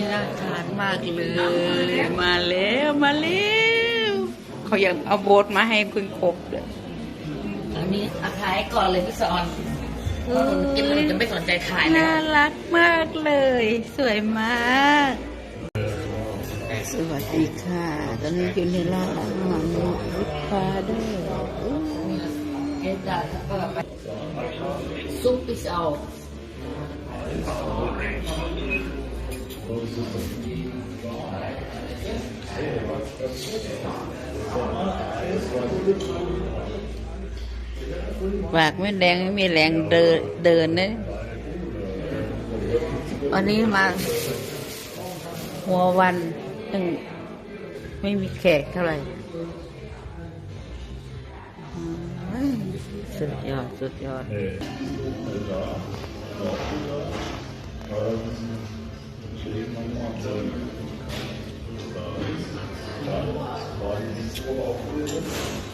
ยน่าทานมากเลย มาแล้วมาแล้วเขายังเอาโบสมาให้เพิ่งครบเลยอันนี้อาขายก่อนเลยพี่สอนเพราะหนูกินแล้วหนูจะไม่สนใจถ่ายเลยน่ารักมากเลย สวยมาก สวัสดีค่ะ ตอนนี้อยู่ในร้านอาหารลูกค้าด้วยอู้เอ็ดดัก็ไปซุปปิซเอา ปากไม่แดงไม่มีแรงเดินเดินนะวันนี้มา หัววันยังไม่มีแขกเท่าไหร่สุดยอด สุดยอด Thank you.